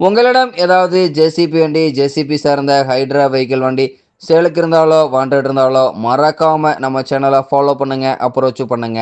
உங்களிடம் ஏதாவது ஜேசிபி வண்டி ஜேசிபி சார்ந்த ஹைட்ரா வெஹிக்கிள் வண்டி சேலுக்கு இருந்தாலோ வாண்டட் இருந்தாலோ மறக்காமல் நம்ம சேனலை ஃபாலோ பண்ணுங்க அப்ரோச் பண்ணுங்க.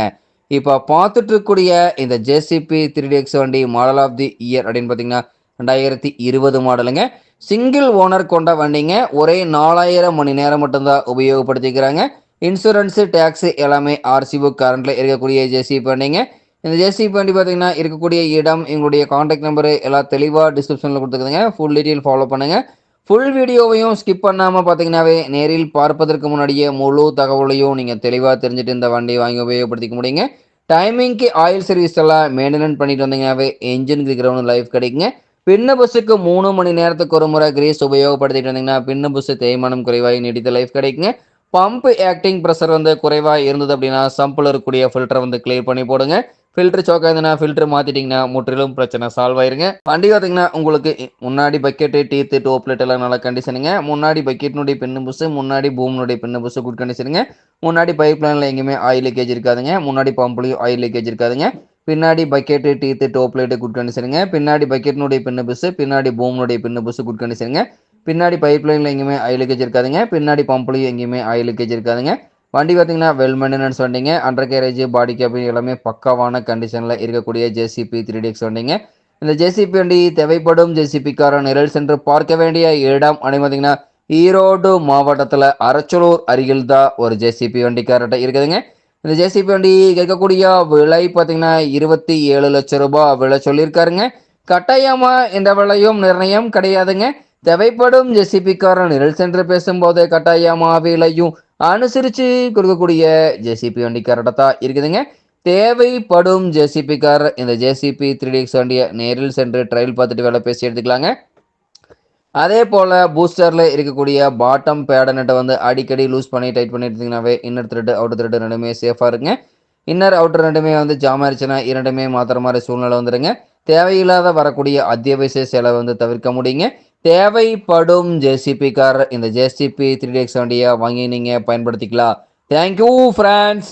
இப்போ பார்த்துட்டு இருக்கக்கூடிய இந்த ஜேசிபி த்ரீ எக்ஸ் வண்டி மாடல் ஆஃப் தி இயர் அப்படின்னு பார்த்தீங்கன்னா ரெண்டாயிரத்தி இருபது மாடலுங்க சிங்கிள் ஓனர் கொண்ட வண்டிங்க. ஒரே நாலாயிரம் மணி நேரம் மட்டும்தான் உபயோகப்படுத்திக்கிறாங்க. இன்சூரன்ஸு டேக்ஸு எல்லாமே ஆர்சி புக் இருக்கக்கூடிய ஜேசிபி வண்டிங்க. இந்த ஜேசிபி வண்டி பார்த்தீங்கன்னா இருக்கக்கூடிய இடம் எங்களுடைய காண்டாக்ட் நம்பரு எல்லாம் தெளிவாக டிஸ்கிரிப்ஷனில் கொடுத்துருக்குதுங்க. ஃபுல் டீட்டெயில் ஃபாலோ பண்ணுங்கள் ஃபுல் வீடியோவையும் ஸ்கிப் பண்ணாமல் பார்த்தீங்கன்னாவே நேரில் பார்ப்பதற்கு முன்னாடியே முழு தகவலையும் நீங்கள் தெளிவாக தெரிஞ்சுட்டு இந்த வண்டியை வாங்கி உபயோகப்படுத்திக்க முடியுங்க. டைமிங்க்கு ஆயில் சர்வீஸ் எல்லாம் மெயின்டெனன் பண்ணிட்டு வந்தீங்கன்னாவே என்ஜின் கிரவுண்ட் லைஃப் கிடைக்குங்க. பின்ன பஸ்ஸுக்கு மூணு மணி நேரத்துக்கு ஒரு முறை கிரீஸ் உபயோகப்படுத்திட்டு வந்தீங்கன்னா பின்ன பஸ்ஸு தேய்மானம் குறைவாகி நீடித்த லைஃப் கிடைக்குங்க. பம்ப் ஆக்டிங் ப்ரெஷர் வந்து குறைவாக இருந்தது அப்படின்னா சம்பில் இருக்கக்கூடிய ஃபில்டரை வந்து கிளியர் பண்ணி போடுங்க. ஃபில்டர் சோக்கா இருந்ததுன்னா ஃபில்டர் மாற்றிட்டிங்கன்னா முற்றிலும் பிரச்சனை சால்வ் ஆயிருங்க. வண்டி பார்த்தீங்கன்னா உங்களுக்கு முன்னாடி பக்கெட்டு டீத்து டோப்லெட் எல்லாம் நல்லா கண்டிஷனுங்க முன்னாடி பக்கெட்னுடைய பின்னு புஸ் முன்னாடி பூமினுடைய பின்னு புஸ் குட் கண்டிஷனுங்க முன்னாடி பைப் லைனில் எங்கேயுமே ஆயில் லீக்கேஜ் இருக்காதுங்க. முன்னாடி பம்ப்லையும் ஆயில் லீக்கேஜ் இருக்காதுங்க. பின்னாடி பக்கெட்டு டீத்து டோப்லைட்டு குட் கண்டிஷனுங்க பின்னாடி பக்கெட்னுடைய பின்னு புஸ் பின்னாடி பூமினுடைய பின்னு புஸ் குட் கண்டிஷனுங்க பின்னாடி பைப் லைனில் எங்கேயுமே ஆயில் லீக்கேஜ் இருக்காதுங்க. பின்னாடி பம்ப்லையும் எங்கேயுமே ஆயில் லீக்கேஜ் இருக்காதுங்க. வண்டி பார்த்தீங்கன்னா வெல் மெயின்டெனன்ஸ் வண்டிங்க அண்டர் கேரேஜ் பாடி கேபின் எல்லாமே பக்காவான கண்டிஷனில் இருக்கக்கூடிய ஜேசிபி த்ரீ டிஎக்ஸ் வண்டிங்க இந்த ஜேசிபி வண்டி தேவைப்படும் ஜேசிபிக்கார நிரல் சென்று பார்க்க வேண்டிய இடம் அப்படின்னு பார்த்தீங்கன்னா ஈரோடு மாவட்டத்தில் அரச்சலூர் அருகில் தான் ஒரு ஜேசிபி வண்டிக்காரட்ட இருக்குதுங்க. இந்த ஜேசிபி வண்டி கேட்கக்கூடிய விலை பார்த்தீங்கன்னா இருபத்தி ஏழு லட்சம் ரூபாய் விலை சொல்லியிருக்காருங்க. கட்டாயமாக இந்த விலையும் நிர்ணயம் கிடையாதுங்க. தேவைப்படும் ஜேசிபிக்காரன் நிழல் சென்று பேசும்போது கட்டாயமாக விலையும் அனுசரித்து கொடுக்கக்கூடிய ஜேசிபி வண்டிக்காரர்கிட்ட தான் இருக்குதுங்க. தேவைப்படும் ஜேசிபிக்கார் இந்த ஜேசிபி த்ரீ டிஎக்ஸ் வண்டியை நேரில் சென்று ட்ரையல் பார்த்துட்டு வேலை பேசி எடுத்துக்கலாங்க. அதே போல் பூஸ்டரில் இருக்கக்கூடிய பாட்டம் பேடனட்டை வந்து அடிக்கடி லூஸ் பண்ணி டைட் பண்ணி எடுத்தீங்கன்னாவே இன்னர் த்ரெட்டு அவுட்டர் த்ரெட்டு ரெண்டுமே சேஃபாக இருங்க இன்னர் அவுட்டர் ரெண்டுமே வந்து ஜாம் ஆயிடுச்சுன்னா இரண்டுமே மாத்திர மாதிரி சூழ்நிலை வந்துடுங்க தேவையில்லாத வரக்கூடிய அத்தியாவசிய செலவை வந்து தவிர்க்க முடியுங்க. தேவைப்படும் ஜேசிபி கார் இந்த ஜேசிபி த்ரீ டி எக்ஸ் வண்டியை வாங்கி நீங்கள் பயன்படுத்திக்கலாம். Thank you France